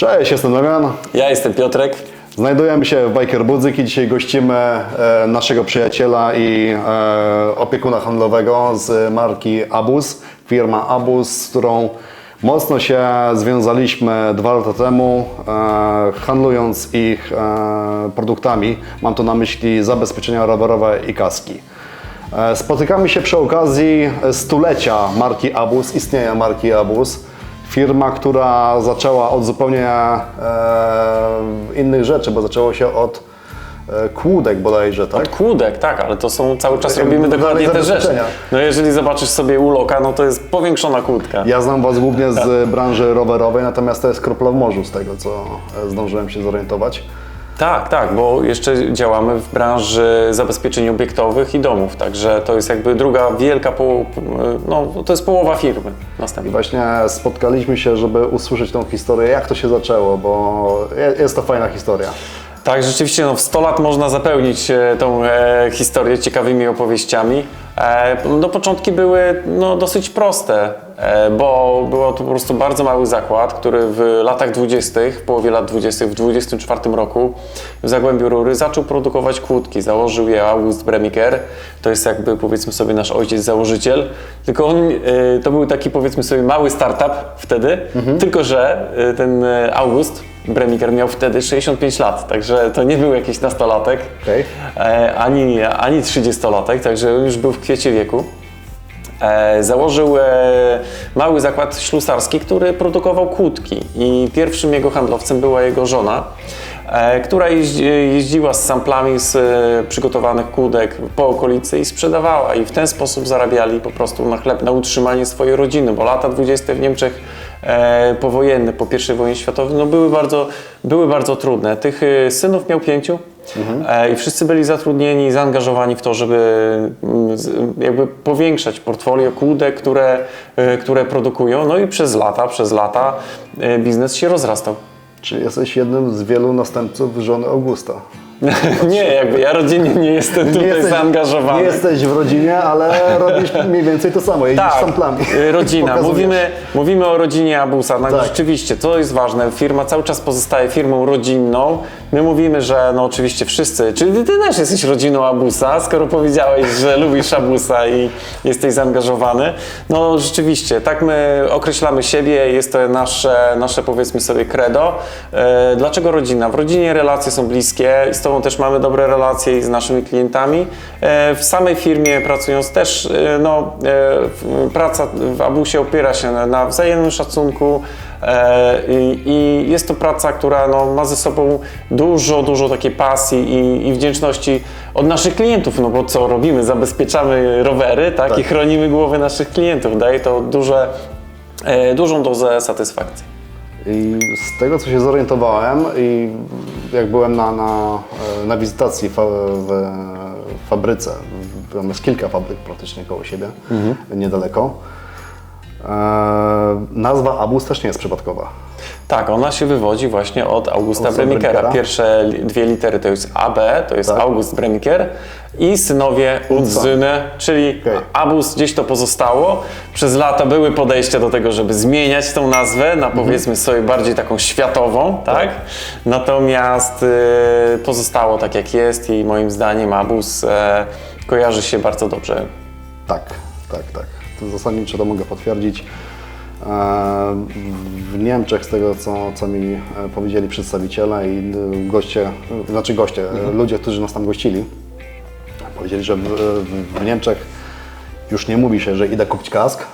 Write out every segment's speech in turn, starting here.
Cześć, jestem Damian. Ja jestem Piotrek. Znajdujemy się w Biker Budzik i dzisiaj gościmy e, naszego przyjaciela i e, opiekuna handlowego z marki Abus. Firma Abus, z którą mocno się związaliśmy dwa lata temu, e, handlując ich e, produktami. Mam tu na myśli zabezpieczenia rowerowe i kaski. E, Spotykamy się przy okazji stulecia marki Abus, istnienia marki Abus. Firma, która zaczęła od zupełnie e, innych rzeczy, bo zaczęło się od e, kłódek bodajże, tak? Kłódek, tak, ale to są cały czas Tak, robimy dokładnie te rzeczy. No jeżeli zobaczysz sobie u Loka, no to jest powiększona kłódka. Ja znam Was głównie z branży rowerowej, natomiast to jest kropla w morzu z tego, co e, zdążyłem się zorientować. Tak, tak, bo jeszcze działamy w branży zabezpieczeń obiektowych i domów, także to jest jakby druga wielka, poło- no to jest połowa firmy I właśnie spotkaliśmy się, żeby usłyszeć tą historię, jak to się zaczęło, bo je- jest to fajna historia. Tak, rzeczywiście no, w 100 lat można zapełnić e, tą e, historię ciekawymi opowieściami. E, no, początki były no, dosyć proste, e, bo było to po prostu bardzo mały zakład, który w latach 20., w połowie lat 20., w 24 roku w Zagłębiu Rury zaczął produkować kłódki. Założył je August Bremiker, to jest jakby powiedzmy sobie nasz ojciec założyciel, tylko on, e, to był taki powiedzmy sobie mały startup wtedy, tylko że e, ten e, August Bremiker miał wtedy 65 lat, także to nie był jakiś nastolatek, Okej. e, ani, ani 30-latek, także już był w kwiecie wieku. E, założył e, mały zakład ślusarski, który produkował kłódki i pierwszym jego handlowcem była jego żona, która jeździ, jeździła z samplami z przygotowanych kłódek po okolicy i sprzedawała i w ten sposób zarabiali po prostu na chleb, na utrzymanie swojej rodziny, bo lata 20 w Niemczech powojenne, po I wojnie światowej, no były bardzo, były bardzo trudne. Tych e, synów miał pięciu e, i wszyscy byli zatrudnieni zaangażowani w to, żeby mm, jakby powiększać portfolio kłódek, które, e, które produkują. No i przez lata, przez lata e, biznes się rozrastał. Czyli jesteś jednym z wielu następców żony Augusta. nie, jakby ja rodzinnie nie jestem tutaj zaangażowany. nie jesteś w rodzinie, ale robisz mniej więcej to samo, jeździsz Tak, samplami. y, rodzina. Mówimy, mówimy o rodzinie Abusa. No, Tak. Rzeczywiście, to jest ważne. Firma cały czas pozostaje firmą rodzinną. My mówimy, że no oczywiście wszyscy, czyli ty też jesteś rodziną Abusa, skoro powiedziałeś, że lubisz Abusa i jesteś zaangażowany. No rzeczywiście, tak my określamy siebie, jest to nasze, nasze powiedzmy sobie credo. E, dlaczego rodzina? W rodzinie relacje są bliskie z Tobą też mamy dobre relacje i z naszymi klientami. E, w samej firmie pracując też, e, no, e, praca w Abusie opiera się na, wzajemnym szacunku i, jest to praca, która no, ma ze sobą dużo, dużo takiej pasji i, i wdzięczności od naszych klientów, no bo co robimy? Zabezpieczamy rowery, tak, Tak. i chronimy głowy naszych klientów. Daje to duże, dużą dozę satysfakcji. I z tego, co się zorientowałem i jak byłem na, na, na wizytacji fa, w fabryce, jest kilka fabryk praktycznie koło siebie, niedaleko, e, nazwa Abus też nie jest przypadkowa. Tak, ona się wywodzi właśnie od Augusta Augusta Bremikera. Bremikera. Pierwsze dwie litery to jest AB, to jest Tak. August Bremiker i synowie Udzyne, czyli Okej. Abus gdzieś to pozostało. Przez lata były podejścia do tego, żeby zmieniać tą nazwę na Mhm. powiedzmy sobie bardziej taką światową, tak? Natomiast y, pozostało tak jak jest i moim zdaniem Abus e, kojarzy się bardzo dobrze Tak, tak, tak. Zasadniczo to mogę potwierdzić. E, W Niemczech, z tego co, co mi e, powiedzieli przedstawiciele i e, goście, znaczy goście, e, ludzie, którzy nas tam gościli, powiedzieli, że w, w Niemczech już nie mówi się, że idę kupić kask,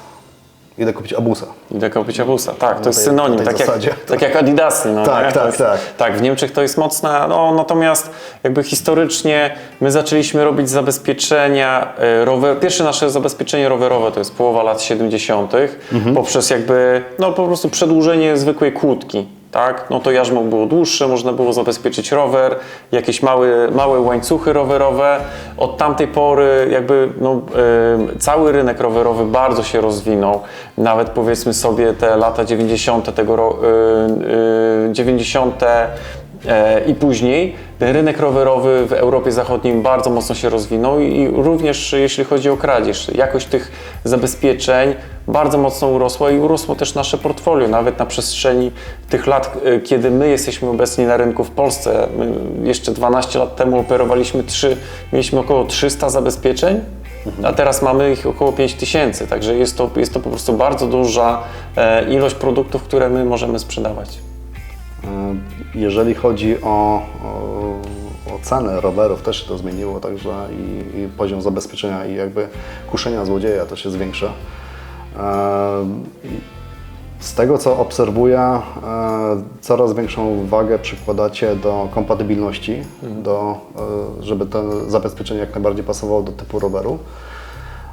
idę kupić abusa. Idę kupić Abusa, tak, to jest tej- synonim, tej tak jak, zasadzie. tak jak Adidasy. No, Tak, nie? tak, jest, tak. Tak, w Niemczech to jest mocne, no, natomiast jakby historycznie my zaczęliśmy robić zabezpieczenia, e, rower, pierwsze nasze zabezpieczenie rowerowe to jest połowa lat 70. Mhm. poprzez jakby, no po prostu przedłużenie zwykłej kłódki. Tak? No to jarzmo było dłuższe, można było zabezpieczyć rower, jakieś małe, małe łańcuchy rowerowe. Od tamtej pory jakby no, cały rynek rowerowy bardzo się rozwinął. Nawet powiedzmy sobie te lata 90. tego ro- y, y, 90. E, I później rynek rowerowy w Europie Zachodniej bardzo mocno się rozwinął i również jeśli chodzi o kradzież, jakość tych zabezpieczeń bardzo mocno urosła i urosło też nasze portfolio, nawet na przestrzeni tych lat, e, kiedy my jesteśmy obecni na rynku w Polsce. My jeszcze 12 lat temu operowaliśmy 3, mieliśmy około 300 zabezpieczeń, a teraz mamy ich około 5000, także jest to, jest to po prostu bardzo duża e, ilość produktów, które my możemy sprzedawać. E, Jeżeli chodzi o, o, o cenę rowerów, też się to zmieniło, także i, i poziom zabezpieczenia i jakby kuszenia złodzieja też się zwiększa. E, Z tego co obserwuję, e, coraz większą wagę przykładacie do kompatybilności, do, żeby to zabezpieczenie jak najbardziej pasowało do typu roweru.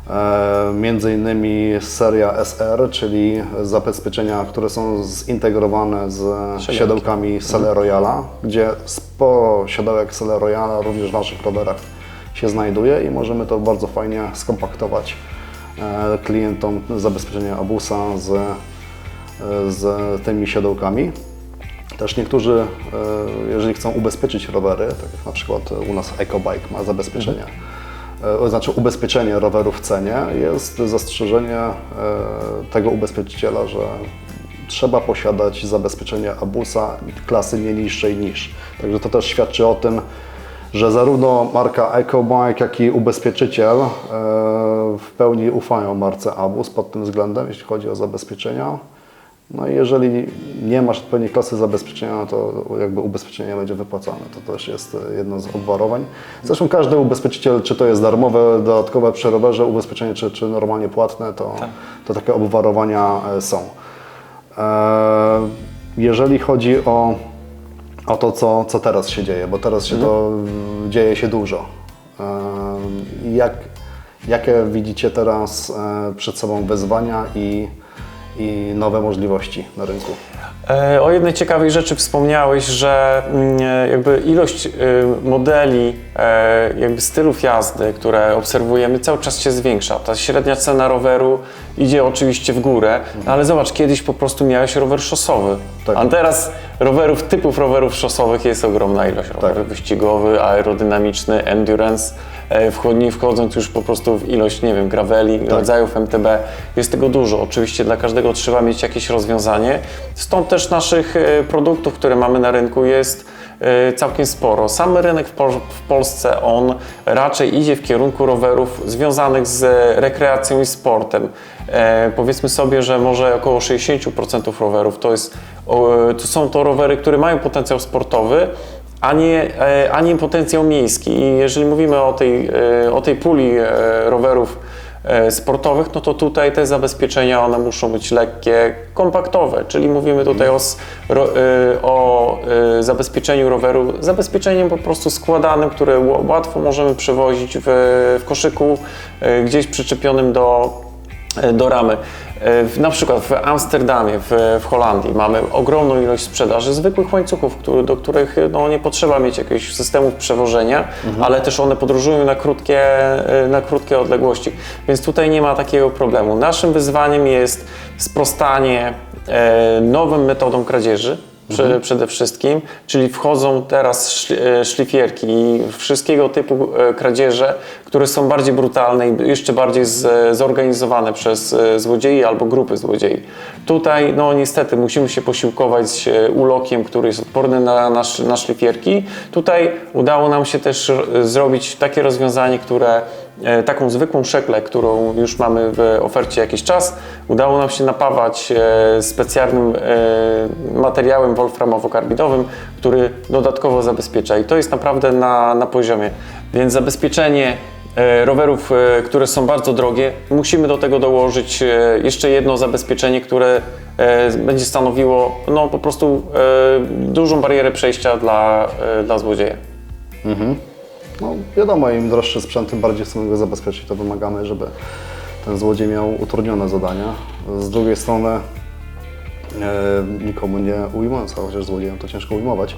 E, Między innymi seria SR, czyli zabezpieczenia, które są zintegrowane z Siodełki. siodełkami Sele Royala, gdzie sporo siodełek Sele Royala również w naszych rowerach się znajduje i możemy to bardzo fajnie skompaktować e, klientom zabezpieczenia Abusa z, e, z tymi siodełkami. Też niektórzy, jeżeli chcą ubezpieczyć rowery, tak jak na przykład u nas EcoBike ma zabezpieczenie, e, znaczy ubezpieczenie roweru w cenie, jest zastrzeżenie e, tego ubezpieczyciela, że trzeba posiadać zabezpieczenie Abusa klasy nie niższej niż. Także to też świadczy o tym, że zarówno marka EcoBike, jak i ubezpieczyciel e, w pełni ufają marce Abus pod tym względem, jeśli chodzi o zabezpieczenia. No i jeżeli nie masz odpowiedniej klasy zabezpieczenia, no to jakby ubezpieczenie nie będzie wypłacane. To też jest e, jedno z obwarowań. Zresztą każdy ubezpieczyciel, czy to jest darmowe, dodatkowe przy rowerze ubezpieczenie, czy, czy normalnie płatne, to, to takie obwarowania e, są. E, Jeżeli chodzi o, o to, co, co teraz się dzieje, bo teraz się to w- dzieje się dużo. Jak, jakie widzicie teraz przed sobą wyzwania i, i nowe możliwości na rynku? E, O jednej ciekawej rzeczy wspomniałeś, że mm, e, jakby ilość e, modeli, e, jakby stylów jazdy, które obserwujemy, cały czas się zwiększa. Ta średnia cena roweru idzie oczywiście w górę, ale zobacz, kiedyś po prostu miałeś rower szosowy, Tak. a teraz rowerów, typów rowerów szosowych jest ogromna ilość. Rower wyścigowy, aerodynamiczny, endurance, e, wchodni, wchodząc już po prostu w ilość, nie wiem, graveli, rodzajów MTB. Jest tego dużo. Oczywiście dla każdego trzeba mieć jakieś rozwiązanie. Stąd też naszych e, produktów, które mamy na rynku jest e, całkiem sporo. Sam rynek w, Pol w Polsce, on raczej idzie w kierunku rowerów związanych z rekreacją i sportem. E, powiedzmy sobie, że może około 60% rowerów to, jest, to są to rowery, które mają potencjał sportowy, a nie, e, a nie potencjał miejski. I jeżeli mówimy o tej, e, o tej puli e, rowerów sportowych, no to tutaj te zabezpieczenia one muszą być lekkie, kompaktowe, czyli mówimy tutaj o, o zabezpieczeniu roweru, zabezpieczeniem po prostu składanym, które łatwo możemy przewozić w, w koszyku gdzieś przyczepionym do, do ramy. E, w- Na przykład w Amsterdamie, w, w Holandii mamy ogromną ilość sprzedaży zwykłych łańcuchów, który, do których no, nie potrzeba mieć jakichś systemów przewożenia, ale też one podróżują na krótkie, e, na krótkie odległości, więc tutaj nie ma takiego problemu. Naszym wyzwaniem jest sprostanie e, nowym metodom kradzieży, prze- przede wszystkim, czyli wchodzą teraz e, szlifierki i wszystkiego typu e, kradzieże, które są bardziej brutalne i jeszcze bardziej zorganizowane przez e, złodziei albo grupy złodziei. Tutaj, no niestety, musimy się posiłkować ulokiem, który jest odporny na, na, na szlifierki. Tutaj udało nam się też zrobić takie rozwiązanie, które taką zwykłą szeklę, którą już mamy w ofercie jakiś czas, udało nam się napawać e, specjalnym e, materiałem wolframowo-karbidowym, który dodatkowo zabezpiecza i to jest naprawdę na, na poziomie. Więc zabezpieczenie e, rowerów, e, które są bardzo drogie, musimy do tego dołożyć e, jeszcze jedno zabezpieczenie, które e, będzie stanowiło no, po prostu e, dużą barierę przejścia dla, e, dla złodzieja. No wiadomo, im droższy sprzęt, tym bardziej chcemy go zabezpieczyć, to wymagamy, żeby ten złodziej miał utrudnione zadania. Z drugiej strony e, nikomu nie ujmując, a chociaż złodziejom to ciężko ujmować,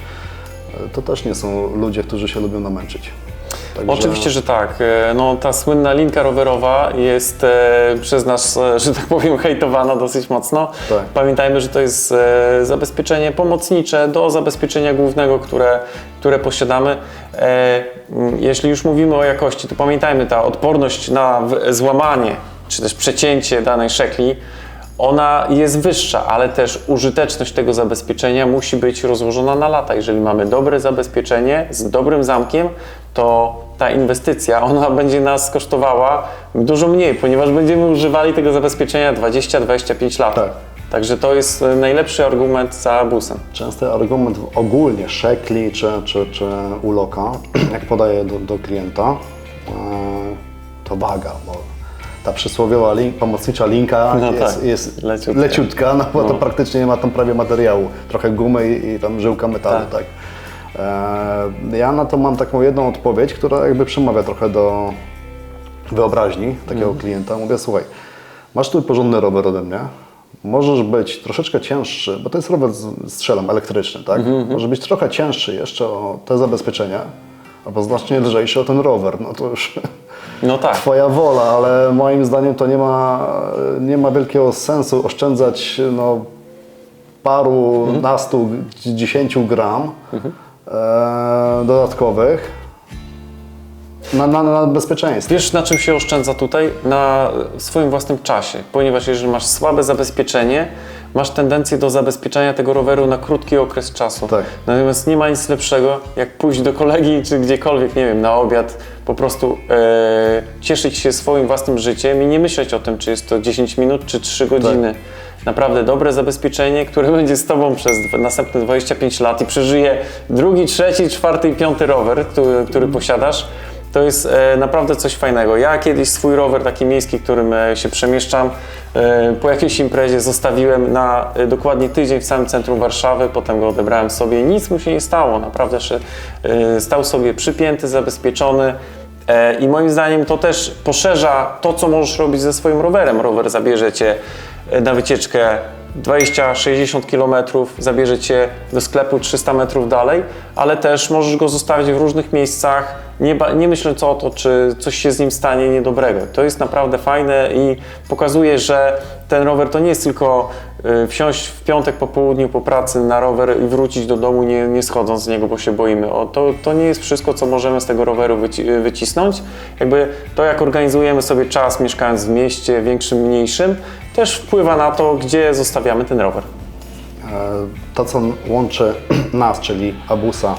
e, to też nie są ludzie, którzy się lubią namęczyć. Także- Oczywiście, że tak. E, No, ta słynna linka rowerowa jest e, przez nas, e, że tak powiem, hejtowana dosyć mocno. Tak. Pamiętajmy, że to jest zabezpieczenie pomocnicze do zabezpieczenia głównego, które, które posiadamy. Jeśli już mówimy o jakości, to pamiętajmy, ta odporność na złamanie czy też przecięcie danej szekli, ona jest wyższa, ale też użyteczność tego zabezpieczenia musi być rozłożona na lata. Jeżeli mamy dobre zabezpieczenie z dobrym zamkiem, to ta inwestycja, ona będzie nas kosztowała dużo mniej, ponieważ będziemy używali tego zabezpieczenia 20-25 lat. Tak. Także to jest e, najlepszy argument za busem. Częsty argument ogólnie szekli czy, czy, czy uloka, jak podaję do, do klienta, e, to waga, bo ta przysłowiowa link, pomocnicza linka No jest, tak, jest leciutka. leciutka, no bo to No. praktycznie nie ma tam prawie materiału. Trochę gumy i, i tam żyłka metalu, tak. Tak. E, ja na to mam taką jedną odpowiedź, która jakby przemawia trochę do wyobraźni takiego Mhm. klienta. Mówię, słuchaj, masz tu porządny rower ode mnie, możesz być troszeczkę cięższy, bo to jest rower, z- strzelam, elektryczny, tak? Mhm, Może być trochę cięższy jeszcze o te zabezpieczenia, albo znacznie lżejszy o ten rower, no to już No tak. Twoja wola, ale moim zdaniem to nie ma, nie ma wielkiego sensu oszczędzać no, paru, Mhm. nastu, dziesięciu gram e, dodatkowych na, na, na bezpieczeństwie. Wiesz, na czym się oszczędza tutaj? Na swoim własnym czasie, ponieważ jeżeli masz słabe zabezpieczenie, masz tendencję do zabezpieczania tego roweru na krótki okres czasu. Tak. Natomiast nie ma nic lepszego, jak pójść do kolegi czy gdziekolwiek, nie wiem, na obiad, po prostu e, cieszyć się swoim własnym życiem i nie myśleć o tym, czy jest to 10 minut, czy 3 godziny. Naprawdę dobre zabezpieczenie, które będzie z Tobą przez następne 25 lat i przeżyje drugi, trzeci, czwarty i piąty rower, który, który posiadasz. To jest e, naprawdę coś fajnego. Ja kiedyś swój rower taki miejski, którym e, się przemieszczam, e, po jakiejś imprezie zostawiłem na dokładnie tydzień w samym centrum Warszawy, potem go odebrałem sobie nic mu się nie stało. Naprawdę stał sobie przypięty, zabezpieczony. I moim zdaniem to też poszerza to, co możesz robić ze swoim rowerem. Rower zabierze cię na wycieczkę 20-60 km, zabierze cię do sklepu 300 metrów dalej, ale też możesz go zostawić w różnych miejscach, nie, nie myśląc o to, czy coś się z nim stanie niedobrego. To jest naprawdę fajne i pokazuje, że ten rower to nie jest tylko y, wsiąść w piątek po południu po pracy na rower i wrócić do domu nie, nie schodząc z niego, bo się boimy. O, to, to nie jest wszystko, co możemy z tego roweru wyci- wycisnąć. Jakby to, jak organizujemy sobie czas mieszkając w mieście, większym, mniejszym, też wpływa na to, gdzie zostawiamy ten rower. E, To, co łączy nas, czyli Abusa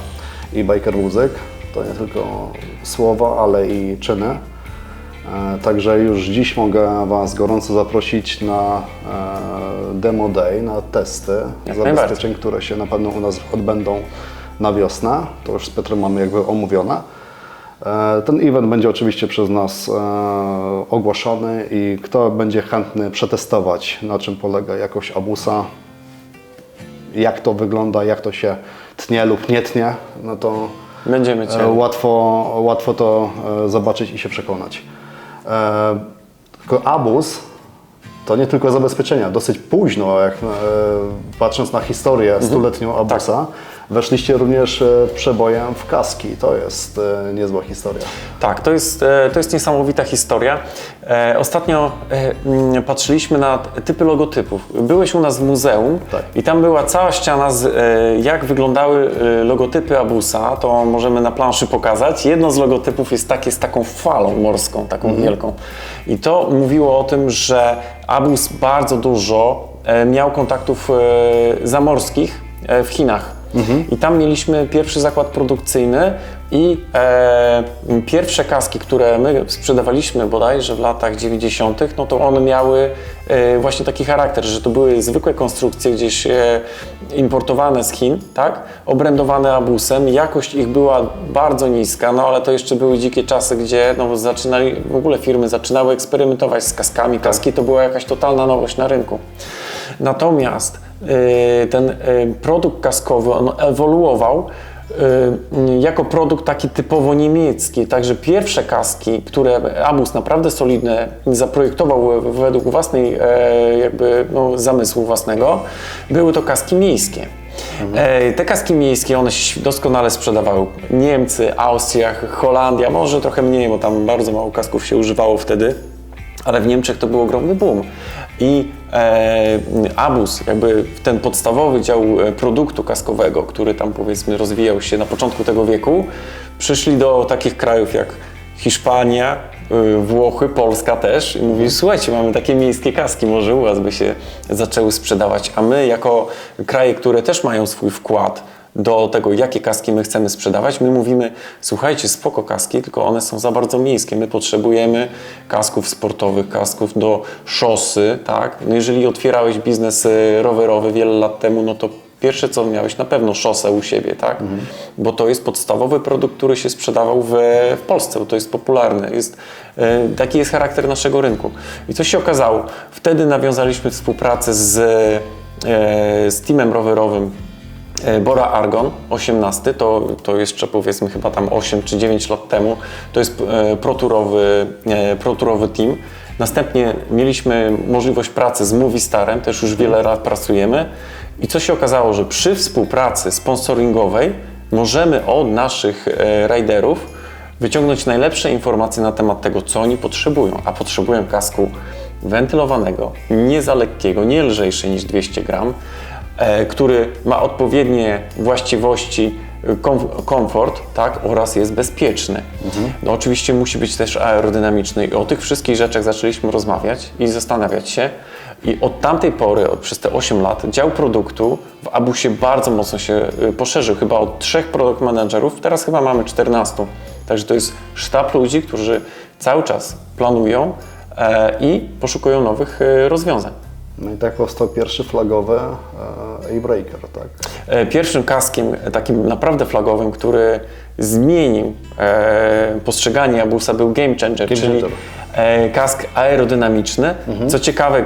i Biker Muzyk, to nie tylko słowa, ale i czyny. E, Także już dziś mogę Was gorąco zaprosić na e, Demo Day, na testy Jak zabezpieczeń, które się na pewno u nas odbędą na wiosnę. To już z Piotrem mamy jakby omówione. E, Ten event będzie oczywiście przez nas e, ogłoszony i kto będzie chętny przetestować, na czym polega jakość abusa, jak to wygląda, jak to się tnie lub nie tnie, no to Będziemy e, Cię. łatwo, łatwo to zobaczyć i się przekonać. Tylko abus to nie tylko zabezpieczenia. Dosyć późno, jak e, patrząc na historię stuletnią abusa, weszliście również e, przebojem w kaski. To jest e, niezła historia. Tak, to jest, to jest niesamowita historia. E, Ostatnio e, mm, patrzyliśmy na typy logotypów. Byłeś u nas w muzeum Tak. i tam była cała ściana, z, e, jak wyglądały e, logotypy Abusa. To możemy na planszy pokazać. Jedno z logotypów jest takie z taką falą morską, taką wielką. I to mówiło o tym, że Abus bardzo dużo e, miał kontaktów e, zamorskich e, w Chinach. I tam mieliśmy pierwszy zakład produkcyjny i e, pierwsze kaski, które my sprzedawaliśmy bodajże w latach 90., no to one miały e, właśnie taki charakter, że to były zwykłe konstrukcje gdzieś e, importowane z Chin, tak? Obrędowane abusem. Jakość ich była bardzo niska, no ale to jeszcze były dzikie czasy, gdzie no, zaczynali, w ogóle firmy zaczynały eksperymentować z kaskami. Kaski to była jakaś totalna nowość na rynku. Natomiast y, ten y, produkt kaskowy, on ewoluował jako produkt taki typowo niemiecki. Także pierwsze kaski, które Abus naprawdę solidne zaprojektował według własnej e, jakby no, zamysłu własnego, były to kaski miejskie. E, te kaski miejskie, one się doskonale sprzedawały. Niemcy, Austria, Holandia, może trochę mniej, bo tam bardzo mało kasków się używało wtedy, ale w Niemczech to był ogromny boom. I e, Abus, jakby ten podstawowy dział e, produktu kaskowego, który tam powiedzmy rozwijał się na początku tego wieku, przyszli do takich krajów jak Hiszpania, y, Włochy, Polska też i mówi, słuchajcie, mamy takie miejskie kaski, może u Was by się zaczęły sprzedawać, a my jako kraje, które też mają swój wkład do tego, jakie kaski my chcemy sprzedawać, my mówimy, słuchajcie, spoko kaski, tylko one są za bardzo miejskie, my potrzebujemy kasków sportowych, kasków do szosy, tak? No jeżeli otwierałeś biznes y, rowerowy wiele lat temu, no to Pierwsze co miałeś na pewno szosę u siebie, tak? Bo to jest podstawowy produkt, który się sprzedawał w, w Polsce, bo to jest popularne. Jest, e, taki jest charakter naszego rynku. I co się okazało? Wtedy nawiązaliśmy współpracę z, e, z teamem rowerowym Bora Argon 18, to, to jeszcze powiedzmy chyba tam 8 czy 9 lat temu, to jest e, proturowy, e, proturowy team. Następnie mieliśmy możliwość pracy z Movistarem, też już wiele lat pracujemy. I co się okazało, że przy współpracy sponsoringowej możemy od naszych e, riderów wyciągnąć najlepsze informacje na temat tego, co oni potrzebują. A potrzebują kasku wentylowanego, nie za lekkiego, nie lżejszy niż 200 gram, e, który ma odpowiednie właściwości, e, komf- komfort tak, oraz jest bezpieczny. No, oczywiście musi być też aerodynamiczny i o tych wszystkich rzeczach zaczęliśmy rozmawiać i zastanawiać się. I od tamtej pory, od, przez te 8 lat, dział produktu w Abusie bardzo mocno się y, poszerzył. Chyba od trzech product managerów, teraz chyba mamy 14. Także to jest sztab ludzi, którzy cały czas planują e, i poszukują nowych e, rozwiązań. No i tak powstał pierwszy flagowy e, e-breaker, tak? E, Pierwszym kaskiem, e, takim naprawdę flagowym, który zmienił e, postrzeganie Abusa był Game Changer, czyli Changer. e, kask aerodynamiczny. Co ciekawe,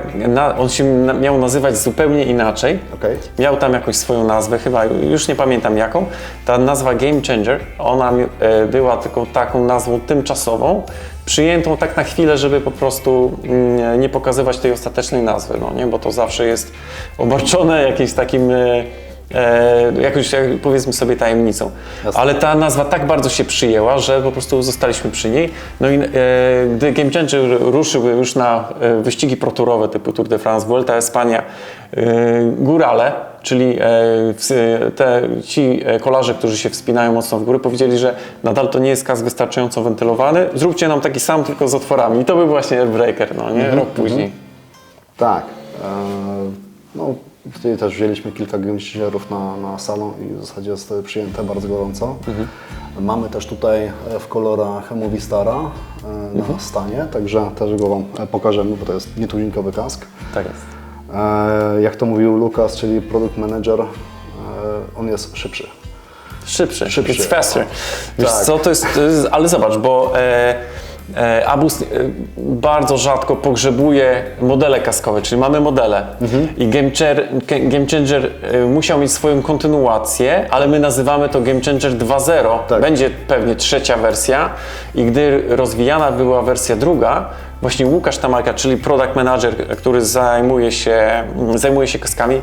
on się miał nazywać zupełnie inaczej. Okej. Miał tam jakąś swoją nazwę, chyba już nie pamiętam jaką. Ta nazwa Game Changer, ona e, była tylko taką nazwą tymczasową, przyjętą tak na chwilę, żeby po prostu mm, nie pokazywać tej ostatecznej nazwy, no nie? bo to zawsze jest obarczone jakimś takim, e, e, jakąś jak powiedzmy sobie tajemnicą. Jasne. Ale ta nazwa tak bardzo się przyjęła, że po prostu zostaliśmy przy niej. No i e, gdy Game Changer ruszył już na e, wyścigi proturowe typu Tour de France, Vuelta Espania, e, górale, czyli e, ws- te, ci e, kolarze, którzy się wspinają mocno w góry, powiedzieli, że nadal to nie jest kask wystarczająco wentylowany, zróbcie nam taki sam, tylko z otworami. I to był właśnie Airbreaker, no nie? Rok później. Tak. E, no, wtedy też wzięliśmy kilka gęścierów na, na salon i w zasadzie zostały przyjęte bardzo gorąco. Mamy też tutaj e, w kolorach Movistara e, na stanie, także też go Wam e, pokażemy, bo to jest nietuzinkowy kask. Tak jest. E, jak to mówił Lukas, czyli product manager, e, on jest szybszy. Szybszy, Szybszy. it's faster. Wiesz Tak. co, to jest, to jest, ale zobacz, bo e, e, Abus e, bardzo rzadko pogrzebuje modele kaskowe, czyli mamy modele i Game, Changer, Game Changer e, musiał mieć swoją kontynuację, ale my nazywamy to Game Changer 2.0. Tak. Będzie pewnie trzecia wersja i gdy rozwijana była wersja druga, właśnie Łukasz Tamarka, czyli product manager, który zajmuje się, zajmuje się kaskami,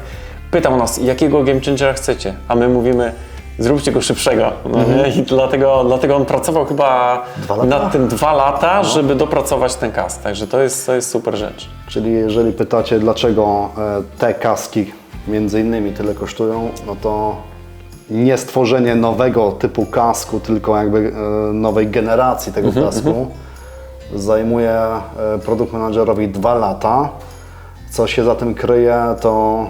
pytał nas, jakiego Game Changera chcecie, a my mówimy, zróbcie go szybszego. No nie? I dlatego, dlatego on pracował chyba nad tym dwa lata, żeby dopracować ten kask. Także to jest, to jest super rzecz. Czyli jeżeli pytacie, dlaczego e, te kaski między innymi tyle kosztują, no to nie stworzenie nowego typu kasku, tylko jakby e, nowej generacji tego kasku zajmuje e, produkt managerowi dwa lata. Co się za tym kryje, to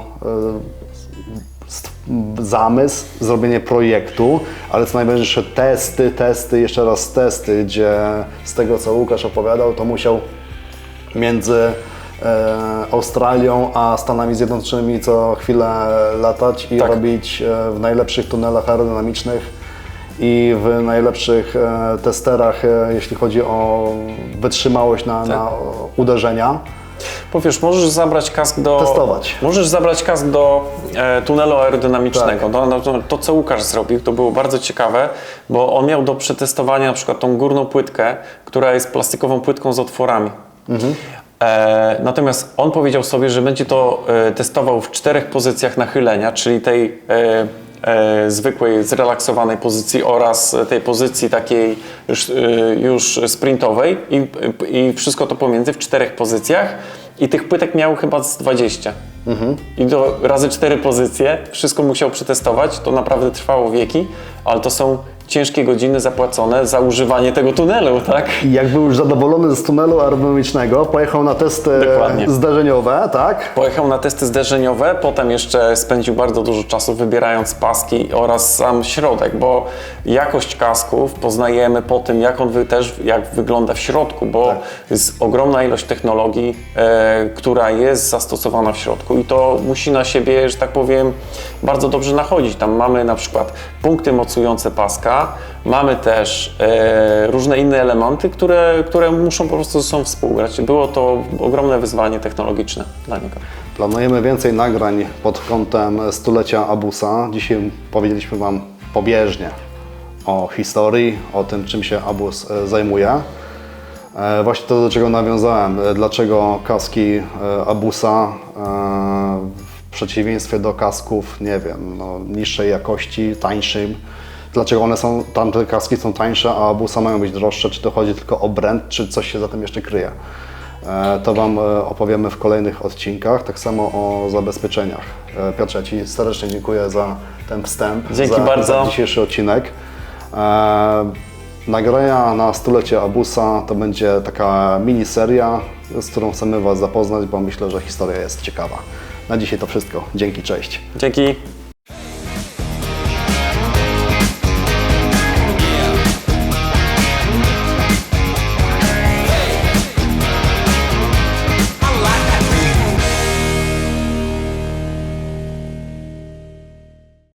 zamysł, zrobienie projektu, ale co najważniejsze testy, testy, jeszcze raz testy, gdzie z tego co Łukasz opowiadał, to musiał między e, Australią a Stanami Zjednoczonymi co chwilę latać i Tak. robić e, w najlepszych tunelach aerodynamicznych i w najlepszych e, testerach, jeśli chodzi o wytrzymałość na, Tak. na uderzenia. Powiesz, możesz zabrać kask do. Testować. Możesz zabrać kask do e, tunelu aerodynamicznego. Tak. No, no, to, to, co Łukasz zrobił, to było bardzo ciekawe, bo on miał do przetestowania na przykład tą górną płytkę, która jest plastikową płytką z otworami. E, natomiast on powiedział sobie, że będzie to e, testował w czterech pozycjach nachylenia, czyli tej e, zwykłej, zrelaksowanej pozycji oraz tej pozycji takiej już, e, już sprintowej i, i wszystko to pomiędzy w czterech pozycjach. I tych płytek miał chyba z 20. I do razy cztery pozycje, wszystko musiał przetestować, to naprawdę trwało wieki, ale to są ciężkie godziny zapłacone za używanie tego tunelu, tak? I jak był już zadowolony z tunelu aerodynamicznego, pojechał na testy Dokładnie. zderzeniowe, tak? Pojechał na testy zderzeniowe, potem jeszcze spędził bardzo dużo czasu wybierając paski oraz sam środek, bo jakość kasków poznajemy po tym, jak on wy, też jak wygląda w środku, bo jest ogromna ilość technologii, e, która jest zastosowana w środku i to musi na siebie, że tak powiem, bardzo dobrze nachodzić. Tam mamy na przykład punkty mocujące paska, mamy też e, różne inne elementy, które, które muszą po prostu ze sobą współgrać. Było to ogromne wyzwanie technologiczne dla niego. Planujemy więcej nagrań pod kątem stulecia Abusa. Dzisiaj powiedzieliśmy Wam pobieżnie o historii, o tym, czym się Abus e, zajmuje. E, Właśnie to, do czego nawiązałem. E, Dlaczego kaski Abusa w przeciwieństwie do kasków, nie wiem, no, niższej jakości, tańszym, dlaczego one są, tamte kaski są tańsze, a Abusa mają być droższe, czy to chodzi tylko o brand, czy coś się za tym jeszcze kryje. E, To Wam e, opowiemy w kolejnych odcinkach, tak samo o zabezpieczeniach. E, Piotrze, ja Ci serdecznie dziękuję za ten wstęp, Dzięki za, bardzo. za dzisiejszy odcinek. Nagrania na stulecie Abusa to będzie taka miniseria, z którą chcemy Was zapoznać, bo myślę, że historia jest ciekawa. Na dzisiaj to wszystko. Dzięki, cześć. Dzięki.